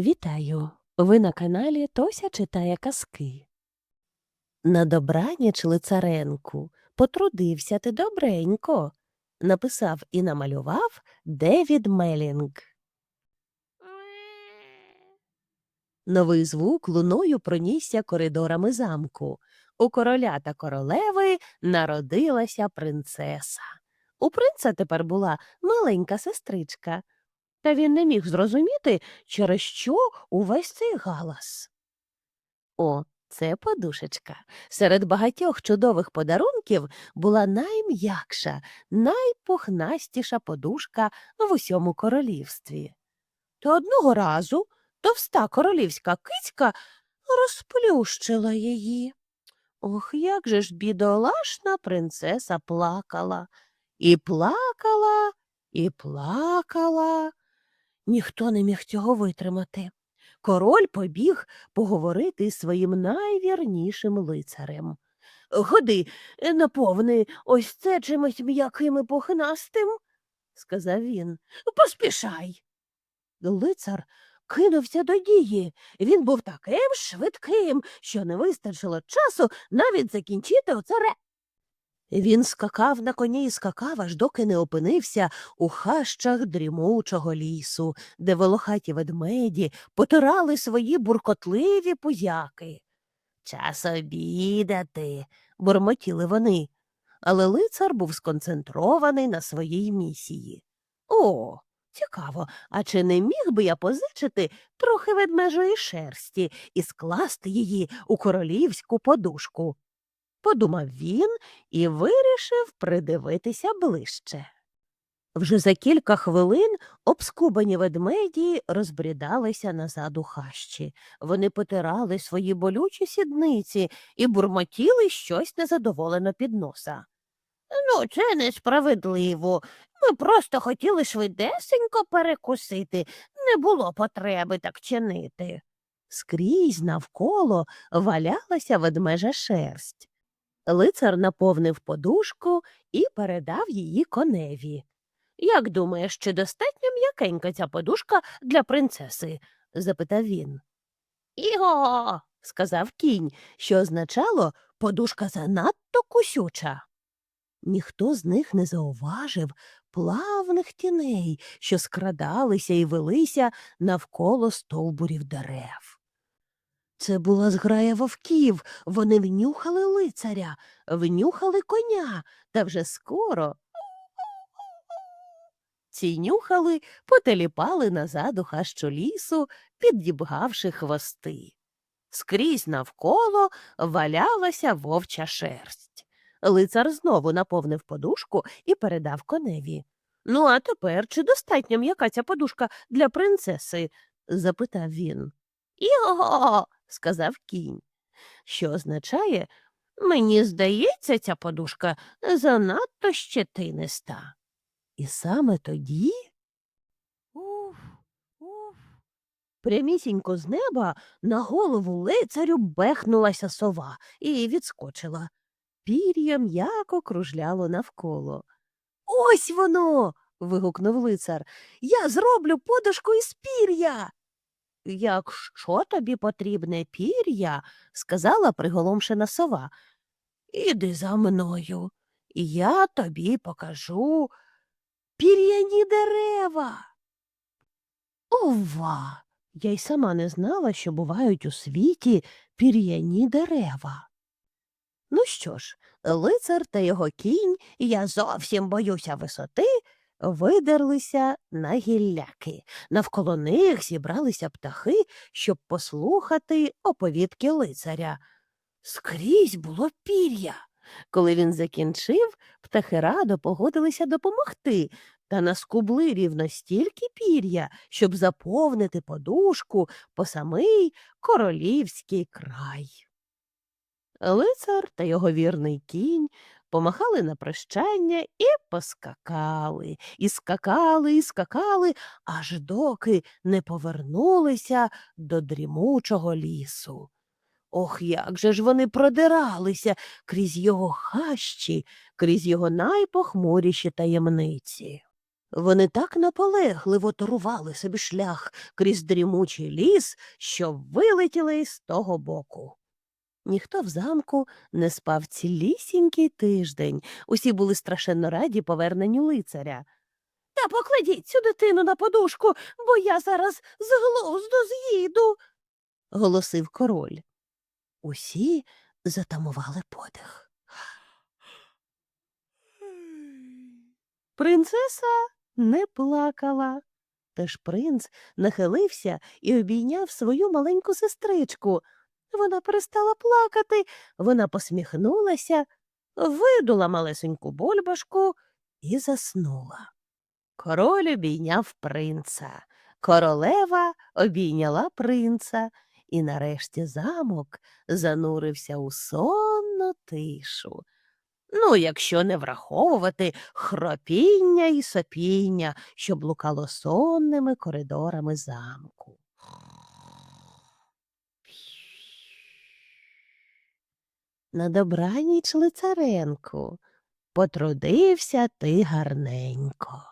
Вітаю! Ви на каналі Тося читає казки. На добраніч лицаренку потрудився ти добренько, написав і намалював Девід Мелінг. Новий звук луною пронісся коридорами замку. У короля та королеви народилася принцеса. У принца тепер була маленька сестричка, та він не міг зрозуміти, через що увесь цей галас. О, це подушечка. Серед багатьох чудових подарунків була найм'якша, найпухнастіша подушка в усьому королівстві. Та одного разу товста королівська кицька розплющила її. Ох, як же ж бідолашна принцеса плакала. І плакала, і плакала. Ніхто не міг цього витримати. Король побіг поговорити із своїм найвірнішим лицарем. Ходи, наповни ось це чимось м'яким і пухнастим, сказав він. Поспішай. Лицар кинувся до дії. Він був таким швидким, що не вистачило часу навіть закінчити оце ре. Він скакав на коні і скакав, аж доки не опинився у хащах дрімучого лісу, де волохаті ведмеді потирали свої буркотливі пузяки. Час обідати, бурмотіли вони, але лицар був сконцентрований на своїй місії. О, цікаво, а чи не міг би я позичити трохи ведмежої шерсті і скласти її у королівську подушку? Подумав він і вирішив придивитися ближче. Вже за кілька хвилин обскубані ведмеді розбрідалися назад у хащі. Вони потирали свої болючі сідниці і бурмотіли щось незадоволено під носа. Ну, це несправедливо. Ми просто хотіли швидесенько перекусити. Не було потреби так чинити. Скрізь навколо валялася ведмежа шерсть. Лицар наповнив подушку і передав її коневі. Як думаєш, чи достатньо м'якенька ця подушка для принцеси? запитав він. Іго, сказав кінь, що означало подушка занадто кусюча. Ніхто з них не зауважив плавних тіней, що скрадалися і велися навколо стовбурів дерев. Це була зграя вовків, вони внюхали лицаря, внюхали коня, та вже скоро. Ці нюхали потеліпали назад у хащу лісу, піддібгавши хвости. Скрізь навколо валялася вовча шерсть. Лицар знову наповнив подушку і передав коневі. Ну, а тепер чи достатньо м'яка ця подушка для принцеси? запитав він. Його, сказав кінь, що означає, мені здається, ця подушка занадто щетиниста. І саме тоді. Уф, уф. Прямісінько з неба на голову лицарю бехнулася сова і відскочила. Пір'я м'яко кружляло навколо. Ось воно. вигукнув лицар. Я зроблю подушку із пір'я. Якщо тобі потрібне пір'я, сказала приголомшена сова, іди за мною, і я тобі покажу пір'яні дерева. Ова! Я й сама не знала, що бувають у світі пір'яні дерева. Ну що ж, лицар та його кінь, я зовсім боюся висоти, видерлися на гілляки. Навколо них зібралися птахи, щоб послухати оповідки лицаря. Скрізь було пір'я. Коли він закінчив, птахи радо погодилися допомогти та наскубли рівно стільки пір'я, щоб заповнити подушку по самий королівський край. Лицар та його вірний кінь помахали на прощання і поскакали, і скакали, і скакали, аж доки не повернулися до дрімучого лісу. Ох, як же ж вони продиралися крізь його хащі, крізь його найпохмуріші таємниці. Вони так наполегливо торували собі шлях крізь дрімучий ліс, що вилетіли з того боку. Ніхто в замку не спав цілісінький тиждень. Усі були страшенно раді поверненню лицаря. Та покладіть цю дитину на подушку, бо я зараз з глузду з'їду, голосив король. Усі затамували подих. Принцеса не плакала. Теж принц нахилився і обійняв свою маленьку сестричку. Вона перестала плакати, вона посміхнулася, видула малесеньку бульбашку і заснула. Король обійняв принца, королева обійняла принца, і нарешті замок занурився у сонну тишу. Ну, якщо не враховувати хропіння і сопіння, що блукало сонними коридорами замку. На добраніч лицаренку. Потрудився ти гарненько.